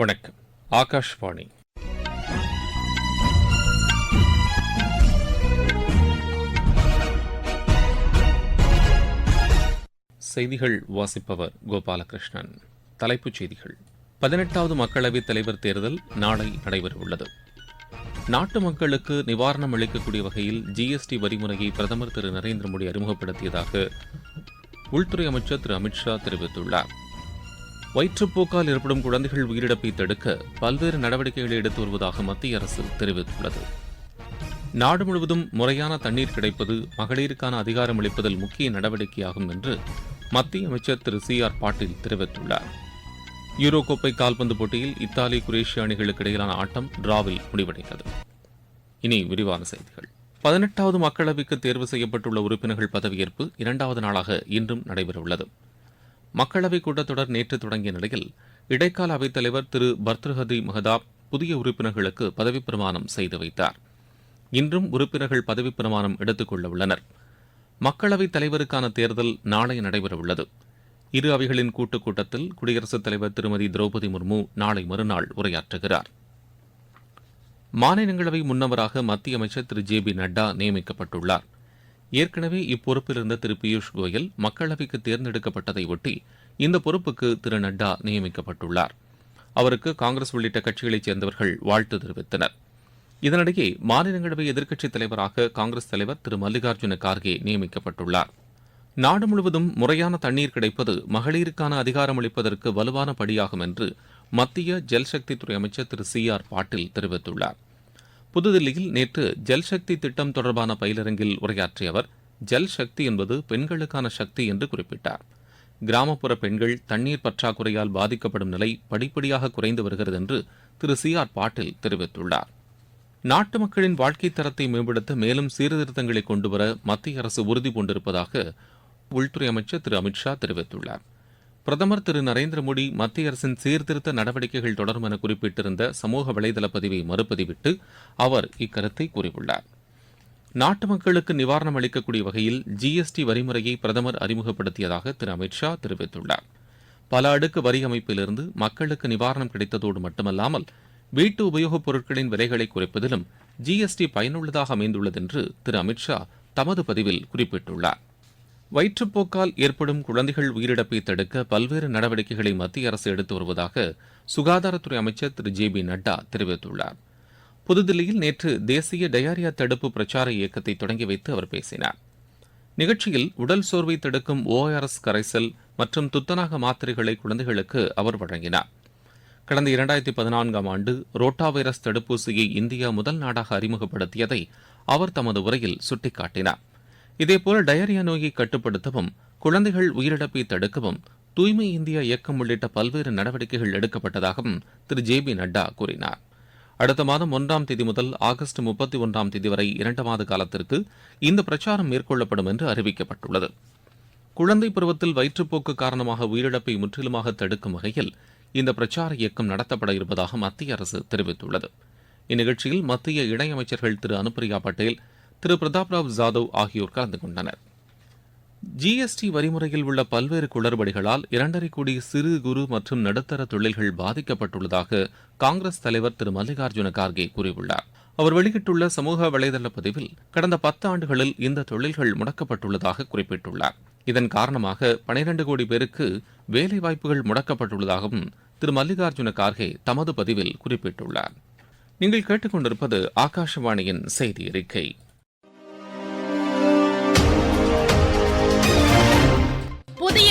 வணக்கம். ஆகாஷ்வாணி. செய்திகள் வாசிப்பவர் கோபாலகிருஷ்ணன். தலைப்புச் செய்திகள். பதினெட்டாவது மக்களவைத் தலைவர் தேர்தல் நாளை நடைபெறவுள்ளது நாட்டு மக்களுக்கு நிவாரணம் அளிக்கக்கூடிய வகையில் ஜிஎஸ்டி வரிமுறையை பிரதமர் திரு. நரேந்திர மோடி அறிமுகப்படுத்தியதாக உள்துறை அமைச்சர் திரு. அமித்ஷா தெரிவித்துள்ளார். வயிற்றுப்போக்கால் ஏற்படும் குழந்தைகள் உயிரிழப்பை தடுக்க பல்வேறு நடவடிக்கைகளை எடுத்து வருவதாக மத்திய அரசு தெரிவித்துள்ளது. நாடு முழுவதும் முறையான தண்ணீர் கிடைப்பது மகளிருக்கான அதிகாரம் அளிப்பதில் முக்கிய நடவடிக்கையாகும் என்று மத்திய அமைச்சர் திரு சி ஆர் பாட்டீல் தெரிவித்துள்ளார். யூரோ கோப்பை கால்பந்து போட்டியில் இத்தாலி குரேஷிய அணிகளுக்கு இடையிலான ஆட்டம் டிராவில் முடிவடைந்தது. இனி விரிவான செய்திகள். பதினெட்டாவது மக்களவைக்கு தேர்வு செய்யப்பட்டுள்ள உறுப்பினர்கள் பதவியேற்பு இரண்டாவது நாளாக இன்றும் நடைபெறவுள்ளது. மக்களவைக் கூட்டத்தொடர் நேற்று தொடங்கிய நிலையில் இடைக்கால அவைத்தலைவர் திரு. பர்த்ருஹதி மஹதாப் புதிய உறுப்பினர்களுக்கு பதவிப் பிரமாணம் செய்து வைத்தார். இன்றும் உறுப்பினர்கள் பதவிப் பிரமாணம் எடுத்துக் கொள்ள உள்ளனர். மக்களவைத் தலைவருக்கான தேர்தல் நாளை நடைபெறவுள்ளது இரு அவைகளின் கூட்டுக் கூட்டத்தில் குடியரசுத் தலைவர் திருமதி திரௌபதி முர்மு நாளை மறுநாள் உரையாற்றுகிறார். மாநிலங்களவை முன்னவராக மத்திய அமைச்சர் திரு. ஜே. பி. நட்டா நியமிக்கப்பட்டுள்ளார். ஏற்கனவே இப்பொறுப்பில் இருந்த திரு பியூஷ் கோயல் மக்களவைக்கு தேர்ந்தெடுக்கப்பட்டதை ஒட்டி இந்த பொறுப்புக்கு திரு நட்டா நியமிக்கப்பட்டுள்ளார். அவருக்கு காங்கிரஸ் உள்ளிட்ட கட்சிகளைச் சேர்ந்தவர்கள் வாழ்த்து தெரிவித்தனர். இதனிடையே மாநிலங்களவை எதிர்க்கட்சித் தலைவராக காங்கிரஸ் தலைவர் திரு மல்லிகார்ஜுன கார்கே நியமிக்கப்பட்டுள்ளார். நாடு முழுவதும் முறையான தண்ணீர் கிடைப்பது மகளிருக்கான அதிகாரம் அளிப்பதற்கு வலுவான படியாகும் என்று மத்திய ஜல்சக்தித்துறை அமைச்சர் திரு சி ஆர் பாட்டீல் தெரிவித்துள்ளார். புதுதில்லியில் நேற்று ஜல்சக்தி திட்டம் தொடர்பான பயிலரங்கில் உரையாற்றிய அவர் ஜல்சக்தி என்பது பெண்களுக்கான சக்தி என்று குறிப்பிட்டார். கிராமப்புற பெண்கள் தண்ணீர் பற்றாக்குறையால் பாதிக்கப்படும் நிலை படிப்படியாக குறைந்து வருகிறது என்று திரு. சி. ஆர். பாட்டீல் தெரிவித்துள்ளார். நாட்டு மக்களின் வாழ்க்கை தரத்தை மேம்படுத்த மேலும் சீர்திருத்தங்களை கொண்டுவர மத்திய அரசு உறுதி பூண்டிருப்பதாக உள்துறை அமைச்சர் திரு. அமித்ஷா தெரிவித்துள்ளார். பிரதமர் திரு நரேந்திர மோடி மத்திய அரசின் சீர்திருத்த நடவடிக்கைகள் தொடரும் என குறிப்பிட்டிருந்த சமூக வலைதள பதிவை மறுபதிவிட்டு அவர் இக்கருத்தை கூறியுள்ளார். நாட்டு மக்களுக்கு நிவாரணம் அளிக்கக்கூடிய வகையில் ஜிஎஸ்டி வரிமுறையை பிரதமர் அறிமுகப்படுத்தியதாக திரு அமித்ஷா தெரிவித்துள்ளார். பல அடுக்கு வரி அமைப்பிலிருந்து மக்களுக்கு நிவாரணம் கிடைத்ததோடு மட்டுமல்லாமல் வீட்டு உபயோகப் பொருட்களின் விலைகளை குறைப்பதிலும் ஜிஎஸ்டி பயனுள்ளதாக அமைந்துள்ளது என்று திரு அமித்ஷா தமது பதிவில் குறிப்பிட்டுள்ளார். வயிற்றுப்போக்கால் ஏற்படும் குழந்தைகள் உயிரிழப்பை தடுக்க பல்வேறு நடவடிக்கைகளை மத்திய அரசு எடுத்து வருவதாக சுகாதாரத்துறை அமைச்சர் திரு. ஜே. பி. நட்டா தெரிவித்துள்ளார். புதுதில்லியில் நேற்று தேசிய டயாரியா தடுப்பு பிரச்சார இயக்கத்தை தொடங்கி வைத்து அவர் பேசினார். நிகழ்ச்சியில் உடல் சோர்வை தடுக்கும் ஓஆர்எஸ் கரைசல் மற்றும் துத்தநாக மாத்திரைகளை குழந்தைகளுக்கு அவர் வழங்கினார். கடந்த இரண்டாயிரத்தி பதினான்காம் ஆண்டு ரோட்டா வைரஸ் தடுப்பூசியை இந்தியா முதல் நாடாக அறிமுகப்படுத்தியதை அவர் தமது உரையில் சுட்டிக்காட்டினார். இதேபோல் டயரியா நோயை கட்டுப்படுத்தவும் குழந்தைகள் உயிரிழப்பை தடுக்கவும் தூய்மை இந்தியா இயக்கம் உள்ளிட்ட பல்வேறு நடவடிக்கைகள் எடுக்கப்பட்டதாகவும் திரு. ஜே. பி. நட்டா கூறினார். அடுத்த மாதம் ஒன்றாம் தேதி முதல் ஆகஸ்ட் முப்பத்தி ஒன்றாம் தேதி வரை இரண்டு மாத காலத்திற்கு இந்த பிரச்சாரம் மேற்கொள்ளப்படும் என்று அறிவிக்கப்பட்டுள்ளது. குழந்தை பருவத்தில் வயிற்றுப்போக்கு காரணமாக உயிரிழப்பை முற்றிலுமாக தடுக்கும் வகையில் இந்த பிரச்சார இயக்கம் நடத்தப்பட இருப்பதாக மத்திய அரசு தெரிவித்துள்ளது. இந்நிகழ்ச்சியில் மத்திய இணையமைச்சர்கள் திரு. அனுப்பிரியா பட்டேல் திரு பிரதாப் ராவ் ஜாதவ் ஆகியோர் கலந்து கொண்டனர். ஜிஎஸ்டி வரிமுறையில் உள்ள பல்வேறு குளறுபடிகளால் இரண்டரை கோடி சிறு குறு மற்றும் நடுத்தர தொழில்கள் பாதிக்கப்பட்டுள்ளதாக காங்கிரஸ் தலைவர் திரு மல்லிகார்ஜுன கார்கே கூறியுள்ளார். அவர் வெளியிட்டுள்ள சமூக வலைதள பதிவில் கடந்த பத்து ஆண்டுகளில் இந்த தொழில்கள் முடக்கப்பட்டுள்ளதாக குறிப்பிட்டுள்ளார். இதன் காரணமாக பனிரண்டு கோடி பேருக்கு வேலைவாய்ப்புகள் முடக்கப்பட்டுள்ளதாகவும் திரு மல்லிகார்ஜுன கார்கே தமது பதிவில் குறிப்பிட்டுள்ளார். நீங்கள் கேட்டுக்கொண்டிருப்பது ஆகாஷவாணியின் செய்தி அறிக்கை.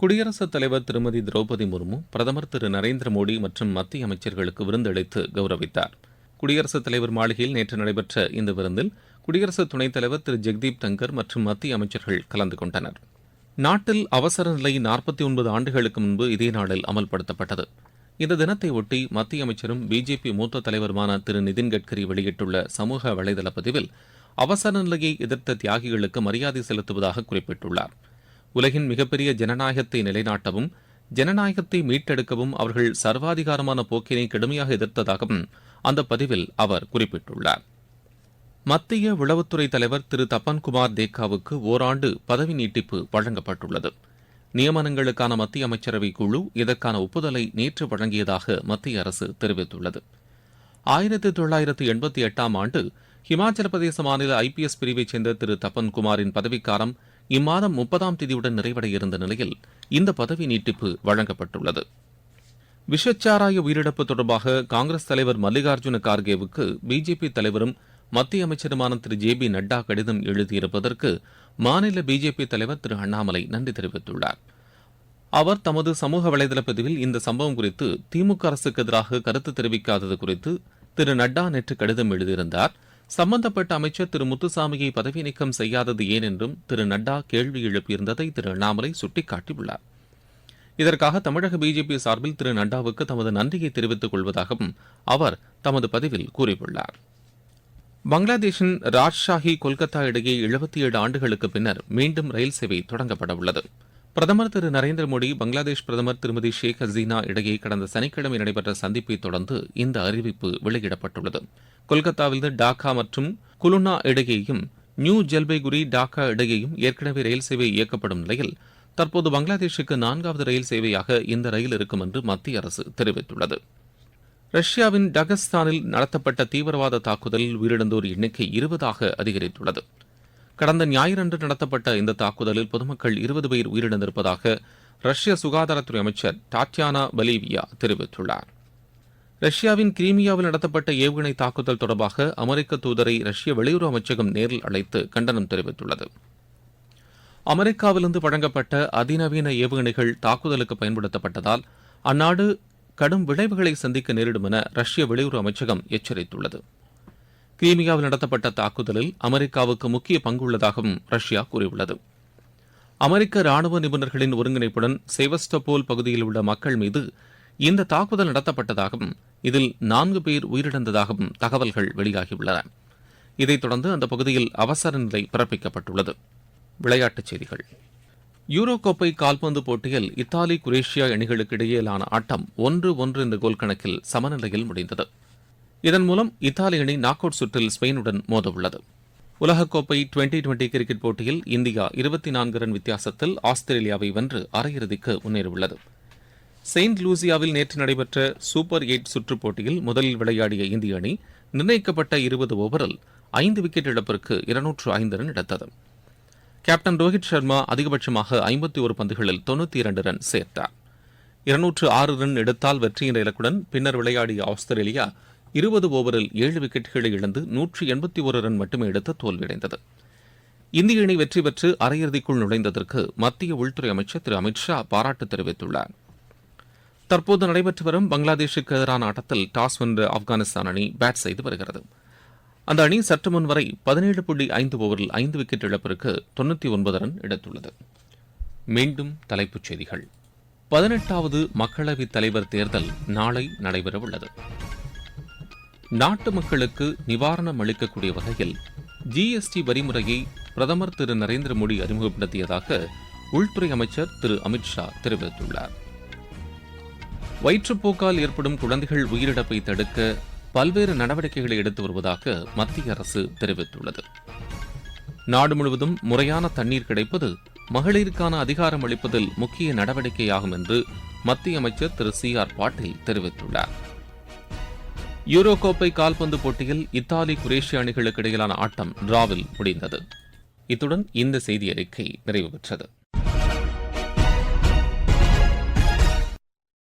குடியரசுத் தலைவர் திருமதி திரௌபதி முர்மு பிரதமர் திரு நரேந்திர மோடி மற்றும் மத்திய அமைச்சர்களுக்கு விருந்தளித்து கௌரவித்தார். குடியரசுத் தலைவர் மாளிகையில் நேற்று நடைபெற்ற இந்த விருந்தில் குடியரசு துணைத் தலைவர் திரு ஜெக்தீப் தங்கர் மற்றும் மத்திய அமைச்சர்கள் கலந்து கொண்டனர். நாட்டில் அவசர நிலை நாற்பத்தி ஒன்பது ஆண்டுகளுக்கு முன்பு இதே நாளில் அமல்படுத்தப்பட்டது. இந்த தினத்தை ஒட்டி மத்திய அமைச்சரும் பிஜேபி மூத்த தலைவருமான திரு நிதின் கட்கரி வெளியிட்டுள்ள சமூக வலைதள பதிவில் அவசர நிலையை எதிர்த்த தியாகிகளுக்கு மரியாதை செலுத்துவதாக குறிப்பிட்டுள்ளார். உலகின் மிகப்பெரிய ஜனநாயகத்தை நிலைநாட்டவும் ஜனநாயகத்தை மீட்டெடுக்கவும் அவர்கள் சர்வாதிகாரமான போக்கினை கடுமையாக எதிர்த்ததாகவும் அந்த பதிவில் அவர் குறிப்பிட்டுள்ளார். மத்திய உளவுத்துறை தலைவர் திரு. தப்பன்குமார் தேக்காவுக்கு ஓராண்டு பதவி நீட்டிப்பு வழங்கப்பட்டுள்ளது. நியமனங்களுக்கான மத்திய அமைச்சரவை குழு இதற்கான ஒப்புதலை நேற்று வழங்கியதாக மத்திய அரசு தெரிவித்துள்ளது. ஆயிரத்தி தொள்ளாயிரத்து எண்பத்தி எட்டாம் ஆண்டு ஹிமாச்சல பிரதேச மாநில ஐபிஎஸ் பிரிவைச் சேர்ந்த திரு. தப்பன்குமாரின் பதவிக்காலம் இம்மாதம் முப்பதாம் தேதியுடன் நிறைவடைய இருந்த நிலையில் இந்த பதவி நீட்டிப்பு வழங்கப்பட்டுள்ளது. விஷச்சாராய உயிரிழப்பு தொடர்பாக காங்கிரஸ் தலைவர் மல்லிகார்ஜுன கார்கேவுக்கு பிஜேபி தலைவரும் மத்திய அமைச்சருமான திரு ஜே பி நட்டா கடிதம் எழுதியிருப்பதற்கு மாநில பிஜேபி தலைவர் திரு அண்ணாமலை நன்றி தெரிவித்துள்ளார். அவர் தமது சமூக வலைதள பதிவில் இந்த சம்பவம் குறித்து திமுக அரசுக்கு எதிராக கருத்து தெரிவிக்காதது குறித்து திரு நட்டா நேற்று கடிதம் எழுதியிருந்தார். சம்பந்தப்பட்ட அமைச்சர் திரு முத்துசாமியை பதவி நீக்கம் செய்யாதது ஏன் என்றும் திரு நட்டா கேள்வி எழுப்பியிருந்ததை திரு அண்ணாமலை சுட்டிக்காட்டியுள்ளார். இதற்காக தமிழக பிஜேபி சார்பில் திரு நட்டாவுக்கு தமது நன்றியை தெரிவித்துக் கொள்வதாகவும் அவர் தமது பதிவில் கூறியுள்ளார். பங்களாதேஷின் ராஜ்ஷாஹி கொல்கத்தா இடையே எழுபத்தி ஏழு ஆண்டுகளுக்கு பின்னர் மீண்டும் ரயில் சேவை தொடங்கப்பட உள்ளது பிரதமர் திரு நரேந்திர மோடி பங்களாதேஷ் பிரதமர் திருமதி ஷேக் ஹசீனா இடையே கடந்த சனிக்கிழமை நடைபெற்ற சந்திப்பை தொடர்ந்து இந்த அறிவிப்பு வெளியிடப்பட்டுள்ளது. கொல்கத்தாவிலிருந்து டாக்கா மற்றும் குலுனா இடையேயும் நியூ ஜல்பைகுரி டாக்கா இடையேயும் ஏற்கனவே ரயில் சேவை இயக்கப்படும் நிலையில் தற்போது பங்களாதேஷுக்கு நான்காவது ரயில் சேவையாக இந்த ரயில் இருக்கும் என்று மத்திய அரசு தெரிவித்துள்ளது. ரஷ்யாவின் டகஸ்தானில் நடத்தப்பட்ட தீவிரவாத தாக்குதலில் உயிரிழந்தோர் எண்ணிக்கை இருபதாக அதிகரித்துள்ளது. கடந்த ஞாயிறன்று நடத்தப்பட்ட இந்த தாக்குதலில் பொதுமக்கள் இருபது பேர் உயிரிழந்திருப்பதாக ரஷ்ய சுகாதாரத்துறை அமைச்சர் டாட்யானா பலீவியா தெரிவித்துள்ளார். ரஷ்யாவின் கிரீமியாவில் நடத்தப்பட்ட ஏவுகணை தாக்குதல் தொடர்பாக அமெரிக்க தூதரை ரஷ்ய வெளியுறவு அமைச்சகம் நேரில் அழைத்து கண்டனம் தெரிவித்துள்ளது. அமெரிக்காவிலிருந்து வழங்கப்பட்ட அதிநவீன ஏவுகணைகள் தாக்குதலுக்கு பயன்படுத்தப்பட்டதால் அந்நாடு கடும் விளைவுகளை சந்திக்க நேரிடும் என ரஷ்ய வெளியுறவு அமைச்சகம் எச்சரித்துள்ளது. கிரீமியாவில் நடத்தப்பட்ட தாக்குதலில் அமெரிக்காவுக்கு முக்கிய பங்குள்ளதாகவும் ரஷ்யா கூறியுள்ளது. அமெரிக்க ராணுவ நிபுணர்களின் ஒருங்கிணைப்புடன் செவஸ்டபோல் பகுதியில் உள்ள மக்கள் மீது இந்த தாக்குதல் நடத்தப்பட்டதாகவும் இதில் நான்கு பேர் உயிரிழந்ததாகவும் தகவல்கள் வெளியாகியுள்ளன. இதைத் தொடர்ந்து அந்த பகுதியில் அவசர நிலை பிறப்பிக்கப்பட்டுள்ளது. விளையாட்டுச் செய்திகள். யூரோ கோப்பை கால்பந்து போட்டியில் இத்தாலி குரேஷியா அணிகளுக்கு இடையேயான ஆட்டம் ஒன்று ஒன்று என்ற கோல் கணக்கில் சமநிலையில் முடிந்தது. இதன் மூலம் இத்தாலி அணி நாக் அவுட் சுற்றில் ஸ்பெயினுடன் மோதவுள்ளது. உலகக்கோப்பை டுவெண்டி டுவெண்டி கிரிக்கெட் போட்டியில் இந்தியா இருபத்தி நான்கு ரன் வித்தியாசத்தில் ஆஸ்திரேலியாவை வென்று அரையிறுதிக்கு முன்னேறியுள்ளது. செயின்ட் லூசியாவில் நேற்று நடைபெற்ற சூப்பர் எயிட் சுற்றுப் போட்டியில் முதலில் விளையாடிய இந்திய அணி நிர்ணயிக்கப்பட்ட இருபது ஓவரில் ஐந்து விக்கெட் இழப்பிற்கு இருநூற்று ஐந்து ரன் எடுத்தது. கேப்டன் ரோஹித் சர்மா அதிகபட்சமாக ஐம்பத்தி ஒரு பந்துகளில் தொண்ணூற்றி இரண்டு ரன் சேர்த்தார். இருநூற்று ஆறு ரன் எடுத்தால் வெற்றியின் இலக்குடன் பின்னர் விளையாடிய ஆஸ்திரேலியா இருபது ஓவரில் ஏழு விக்கெட்டுகளை இழந்து நூற்றி எண்பத்தி ஒரு ரன் மட்டுமே எடுத்து தோல்வியடைந்தது. இந்திய அணி வெற்றி பெற்று அரையிறுதிக்குள் நுழைந்ததற்கு மத்திய உள்துறை அமைச்சர் திரு அமித்ஷா பாராட்டு தெரிவித்துள்ளார். தற்போது நடைபெற்று வரும் பங்களாதேஷுக்கு எதிரான ஆட்டத்தில் டாஸ் வென்ற ஆப்கானிஸ்தான் அணி பேட் செய்து வருகிறது. அந்த அணி சற்று முன் வரை பதினேழு புள்ளி ஐந்து ஓவரில் ஐந்து விக்கெட் இழப்பிற்கு தொண்ணூற்றி ஒன்பது ரன் எடுத்துள்ளது. மீண்டும் தலைப்புச் செய்திகள். பதினெட்டாவது மக்களவைத் தலைவர் தேர்தல் நாளை நடைபெறவுள்ளது. நாட்டு மக்களுக்கு நிவாரணம் அளிக்கக்கூடிய வகையில் ஜிஎஸ்டி வரிமுறையை பிரதமர் திரு நரேந்திர மோடி அறிமுகப்படுத்தியதாக உள்துறை அமைச்சர் திரு அமித்ஷா தெரிவித்துள்ளார். வயிற்றுப்போக்கால் ஏற்படும் குழந்தைகள் உயிரிழப்பை தடுக்க பல்வேறு நடவடிக்கைகளை எடுத்து வருவதாக மத்திய அரசு தெரிவித்துள்ளது. நாடு முழுவதும் முறையான தண்ணீர் கிடைப்பது மகளிருக்கான அதிகாரம் அளிப்பதில் முக்கிய நடவடிக்கையாகும் என்று மத்திய அமைச்சர் திரு சி ஆர் பாட்டீல் தெரிவித்துள்ளார். யூரோ கோப்பை கால்பந்து போட்டியில் இத்தாலி குரேஷிய அணிகளுக்கு இடையிலான ஆட்டம் டிராவில் முடிந்தது. இத்துடன் இந்த செய்தி அறிக்கை நிறைவு பெற்றது.